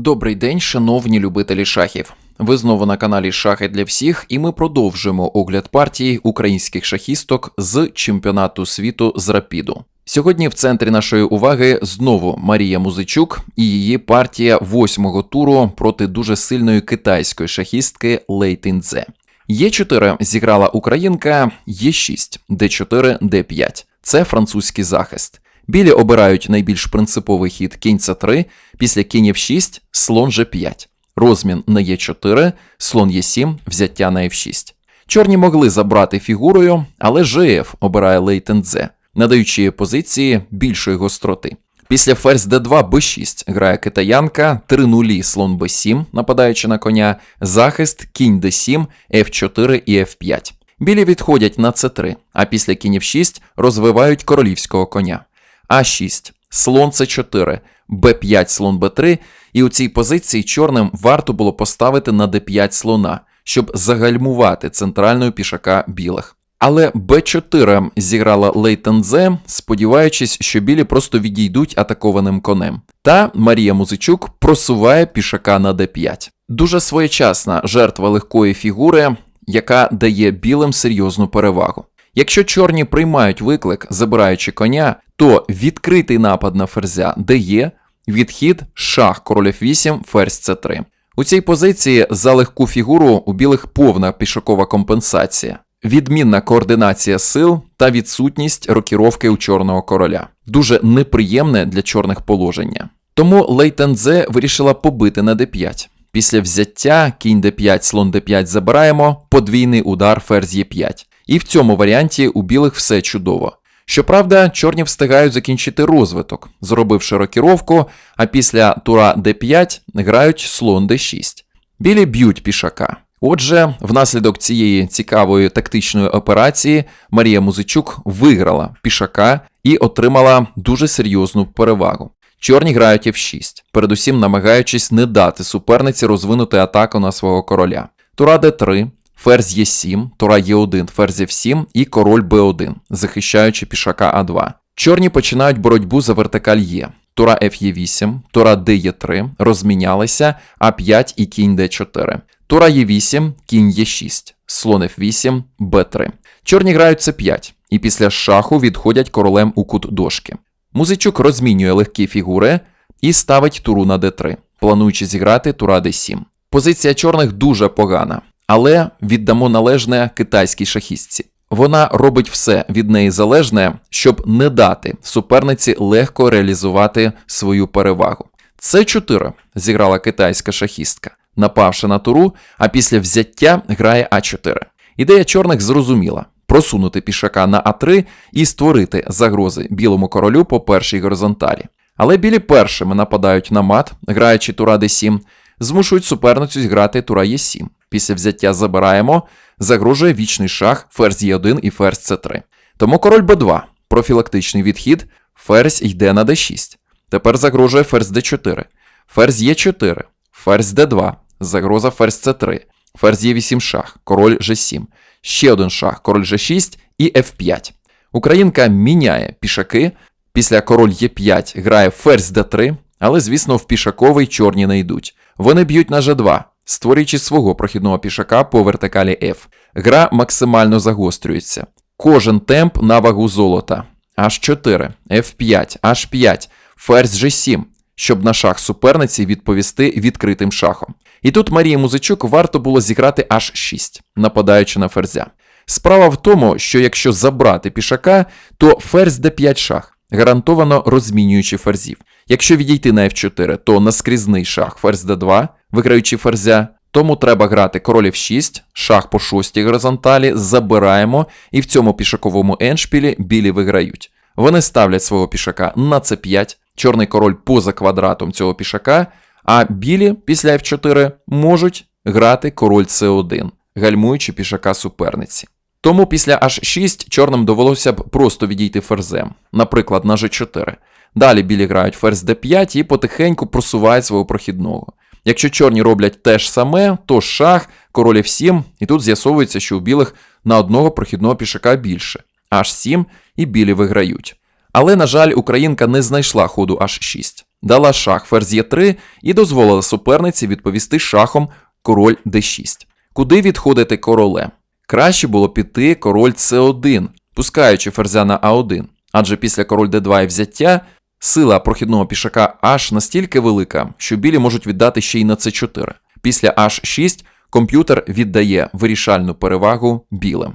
Добрий день, шановні любителі шахів. Ви знову на каналі Шахи для всіх, і ми продовжуємо огляд партії українських шахісток з чемпіонату світу з рапіду. Сьогодні в центрі нашої уваги знову Марія Музичук і її партія восьмого туру проти дуже сильної китайської шахістки Лей Тіндзе. Є4 зіграла українка, Є6, Д4, Д5. Це французький захист. Білі обирають найбільш принциповий хід кінь С3, після кінь F6, слон G5. Розмін на Е4, слон Е7, взяття на F6. Чорні могли забрати фігурою, але ЖФ обирає Лейтендзе, надаючи позиції більшої гостроти. Після ферзь d2 b6 грає китаянка, 3 нулі слон b7, нападаючи на коня, захист, кінь d7, f4 і f5. Білі відходять на c3, а після кінь f6 розвивають королівського коня. А6, слон С4, Б5, слон Б3, і у цій позиції чорним варто було поставити на Д5 слона, щоб загальмувати центрального пішака білих. Але Б4 зіграла Лейтензе, сподіваючись, що білі просто відійдуть атакованим конем. Та Марія Музичук просуває пішака на Д5. Дуже своєчасна жертва легкої фігури, яка дає білим серйозну перевагу. Якщо чорні приймають виклик, забираючи коня, то відкритий напад на ферзя дає відхід шах король F8, ферзь c3. У цій позиції за легку фігуру у білих повна пішокова компенсація, відмінна координація сил та відсутність рокіровки у чорного короля. Дуже неприємне для чорних положення. Тому Лейтензе вирішила побити на d5. Після взяття кінь d5, слон d5 забираємо, подвійний удар ферзь e5. І в цьому варіанті у білих все чудово. Щоправда, чорні встигають закінчити розвиток, зробивши рокіровку, а після тура d5 грають слон d6. Білі б'ють пішака. Отже, внаслідок цієї цікавої тактичної операції Марія Музичук виграла пішака і отримала дуже серйозну перевагу. Чорні грають f6, передусім намагаючись не дати суперниці розвинути атаку на свого короля. Тура d3, ферзь Е7, тура Е1, ферзь F7 і король Б1, захищаючи пішака А2. Чорні починають боротьбу за вертикаль Е. Тура Ф'Е8, тура Д3, розмінялися, А5 і кінь Д4. Тура Е8, кінь Е6, слон F8, Б3. Чорні грають С5, і після шаху відходять королем у кут дошки. Музичук розмінює легкі фігури і ставить туру на Д3, плануючи зіграти тура Д7. Позиція чорних дуже погана. Але віддамо належне китайській шахістці. Вона робить все від неї залежне, щоб не дати суперниці легко реалізувати свою перевагу. Це 4 зіграла китайська шахістка, напавши на туру, а після взяття грає А4. Ідея чорних зрозуміла просунути пішака на А3 і створити загрози білому королю по першій горизонталі. Але білі першими нападають на мат, граючи тура d7, змушують суперницю зіграти тура Е7. Після взяття забираємо, загрожує вічний шах, ферзь Е1 і ферзь С3. Тому король Б2, профілактичний відхід, ферзь йде на d6. Тепер загрожує ферзь d4, ферзь Е4, ферзь d2, загроза ферзь С3, ферзь Е8 шах, король G7, ще один шах, король G6 і F5. Українка міняє пішаки. Після король Е5 грає ферзь d3, але, звісно, в пішаковий чорні не йдуть. Вони б'ють на G2, створюючи свого прохідного пішака по вертикалі F. Гра максимально загострюється. Кожен темп на вагу золота. H4, F5, H5, ферзь G7, щоб на шах суперниці відповісти відкритим шахом. І тут Марії Музичук варто було зіграти H6, нападаючи на ферзя. Справа в тому, що якщо забрати пішака, то ферзь d5 шах, гарантовано розмінюючи ферзів. Якщо відійти на F4, то наскрізний шах ферзь d2, виграючи ферзя, тому треба грати король F6, шах по шостій горизонталі, забираємо, і в цьому пішаковому еншпілі білі виграють. Вони ставлять свого пішака на c5, чорний король поза квадратом цього пішака, а білі після F4 можуть грати король c1, гальмуючи пішака суперниці. Тому після H6 чорним довелося б просто відійти ферзем, наприклад, на G4. Далі білі грають ферзь d5 і потихеньку просувають свого прохідного. Якщо чорні роблять те ж саме, то шах, король F7, і тут з'ясовується, що у білих на одного прохідного пішака більше. H7 і білі виграють. Але, на жаль, українка не знайшла ходу H6. дала шах ферзь Е3 і дозволила суперниці відповісти шахом король d6. Куди відходити королем? Краще було піти король С1, пускаючи ферзя на А1, адже після король d2 і взяття сила прохідного пішака аж настільки велика, що білі можуть віддати ще й на С4. Після H6 комп'ютер віддає вирішальну перевагу білим.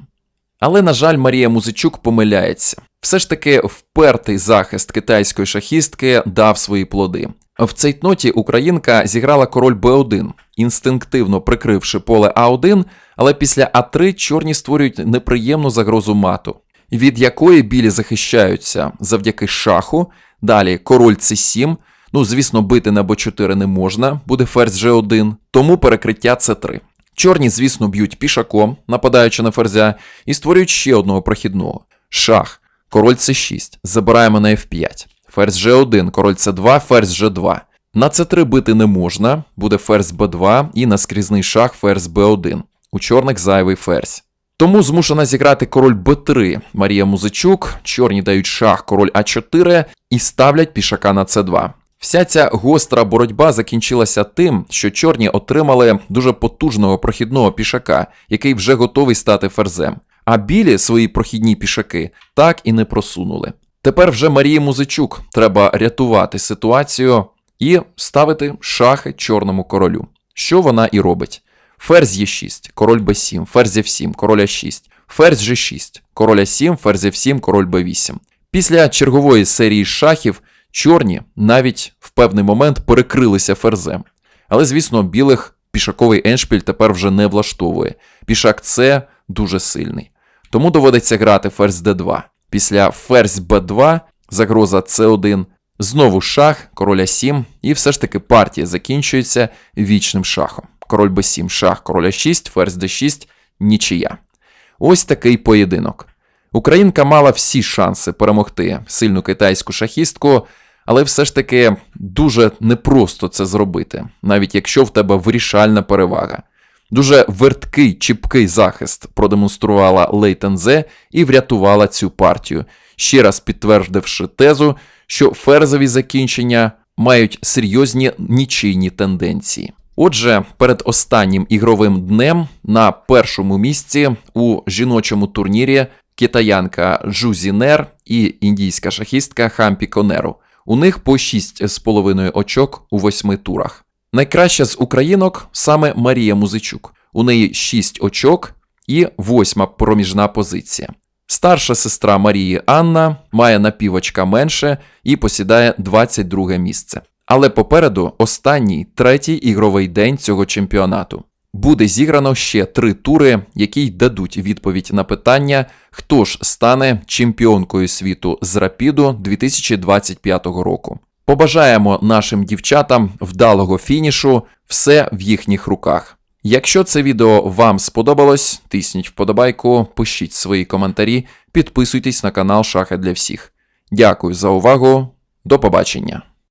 Але, на жаль, Марія Музичук помиляється. Все ж таки впертий захист китайської шахістки дав свої плоди. В цейтноті українка зіграла король Б1, інстинктивно прикривши поле А1, але після А3 чорні створюють неприємну загрозу мату, від якої білі захищаються завдяки шаху. Далі король С7. Ну, звісно, бити на Б4 не можна, буде ферзь G1, тому перекриття С3. Чорні, звісно, б'ють пішаком, нападаючи на ферзя, і створюють ще одного прохідного. Шах, король С6, забираємо на F5. Ферзь G1, король С2, ферзь G2. На С3 бити не можна, буде ферзь Б2 і наскрізний шах ферзь Б1. У чорних зайвий ферзь. Тому змушена зіграти король Б3 Марія Музичук, чорні дають шах король А4 і ставлять пішака на С2. Вся ця гостра боротьба закінчилася тим, що чорні отримали дуже потужного прохідного пішака, який вже готовий стати ферзем. А білі свої прохідні пішаки так і не просунули. Тепер вже Марії Музичук треба рятувати ситуацію і ставити шахи чорному королю. Що вона і робить? Ферзь Е6, король Б7, ферзь F7, король А6, ферзь G6, король А7, ферзь F7, король Б8. Після чергової серії шахів чорні навіть в певний момент перекрилися ферзем. Але, звісно, білих пішаковий еншпіль тепер вже не влаштовує. Пішак С дуже сильний. Тому доводиться грати ферзь Д2. Після ферзь Б2, загроза С1, знову шах, король А7, і все ж таки партія закінчується вічним шахом. Король Б7, шах, король А6, ферзь Д6, нічия. Ось такий поєдинок. Українка мала всі шанси перемогти сильну китайську шахістку, але все ж таки дуже непросто це зробити, навіть якщо в тебе вирішальна перевага. Дуже верткий, чіпкий захист продемонструвала Лейтензе і врятувала цю партію, ще раз підтвердивши тезу, що ферзові закінчення мають серйозні нічийні тенденції. Отже, перед останнім ігровим днем на першому місці у жіночому турнірі китаянка Жузінер і індійська шахістка Хампі Конеру. У них по 6,5 очок у восьми турах. Найкраща з українок саме Марія Музичук. У неї 6 очок і восьма проміжна позиція. Старша сестра Марії Анна має на півочка менше і посідає 22 місце. Але попереду останній третій ігровий день цього чемпіонату. Буде зіграно ще три тури, які й дадуть відповідь на питання, хто ж стане чемпіонкою світу з рапіду 2025 року. Побажаємо нашим дівчатам вдалого фінішу, все в їхніх руках. Якщо це відео вам сподобалось, тисніть вподобайку, пишіть свої коментарі, підписуйтесь на канал Шахи для всіх. Дякую за увагу, до побачення!